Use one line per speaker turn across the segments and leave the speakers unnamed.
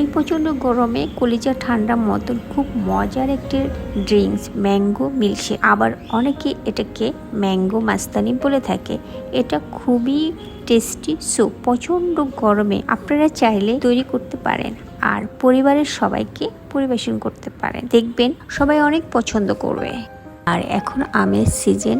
এই প্রচণ্ড গরমে কলিজা ঠান্ডা মতন খুব মজার একটি ড্রিঙ্কস, ম্যাঙ্গো মিল্কশেক। আবার অনেকে এটাকে ম্যাঙ্গো মাস্তানি বলে থাকে। এটা খুবই টেস্টি স্যুপ, প্রচণ্ড গরমে আপনারা চাইলে তৈরি করতে পারেন আর পরিবারের সবাইকে পরিবেশন করতে পারেন। দেখবেন সবাই অনেক পছন্দ করবে। আর এখন আমের সিজন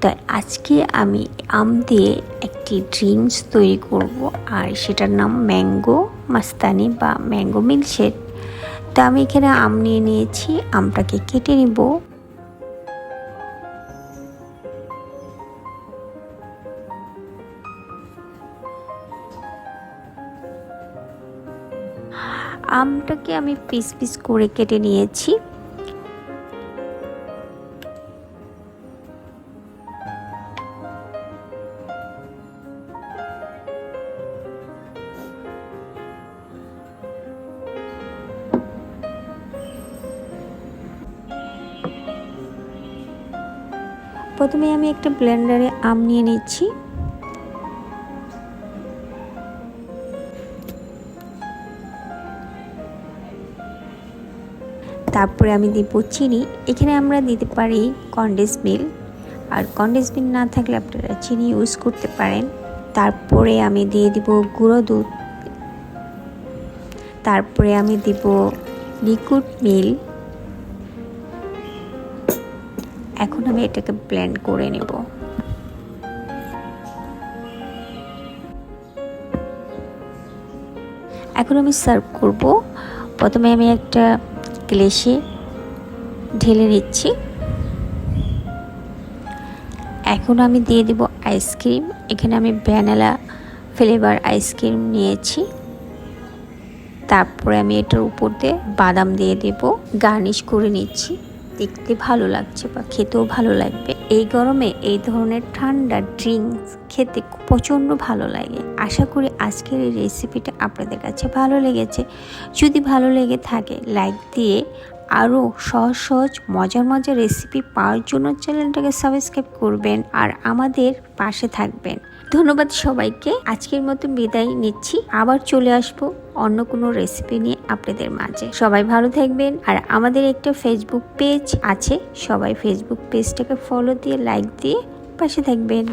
তাই আজকে আমি আম দিয়ে একটি ড্রিঙ্কস তৈরি করব আর সেটার নাম ম্যাঙ্গো মাস্তানি বা ম্যাঙ্গো মিল্কশেক। তো আমি এখানে আম নিয়ে নিয়েছি, আমটাকে কেটে নিব। আমটাকে আমি পিস পিস করে কেটে নিয়েছি। প্রথমে আমি একটা ব্লেন্ডারে আম নিয়ে নিচ্ছি। তারপরে আমি দিব চিনি। এখানে আমরা দিতে পারি কন্ডেন্স মিল। আর কন্ডেন্স মিল না থাকলে আপনারা চিনি ইউজ করতে পারেন। তারপরে আমি দিয়ে দিব গুঁড়ো দুধ। তারপরে আমি দিব লিকুইড মিল্ক এখন আমি এটাকে ব্লেন্ড করে নেব। এখন আমি সার্ভ করব। প্রথমে আমি একটা গ্লেসে ঢেলে নিচ্ছি। এখন আমি দিয়ে দিব আইসক্রিম এখানে আমি ভ্যানিলা ফ্লেভার আইসক্রিম নিয়েছি। তারপরে আমি এটার উপর দিয়ে বাদাম দিয়ে দেব। গার্নিশ করে নিচ্ছি। দেখতে ভালো লাগছে বা খেতেও ভালো লাগবে। এই গরমে এই ধরনের ঠান্ডা ড্রিঙ্কস খেতে প্রচণ্ড ভালো লাগে। আশা করি আজকের এই রেসিপিটা আপনাদের কাছে ভালো লেগেছে। যদি ভালো লেগে থাকে লাইক দিয়ে আরও সহজ সহজ মজার মজার রেসিপি পাওয়ার জন্য চ্যানেলটাকে সাবস্ক্রাইব করবেন আর আমাদের পাশে থাকবেন। ধন্যবাদ সবাইকে। আজকের মতো বিদায় নিচ্ছি। আবার চলে আসব অন্য কোনো রেসিপি নিয়ে। আপনাদের মাঝে। সবাই ভালো থাকবেন। আর আমাদের একটা ফেসবুক পেজ আছে। সবাই ফেসবুক পেজটাকে ফলো দিয়ে লাইক দিয়ে পাশে থাকবেন।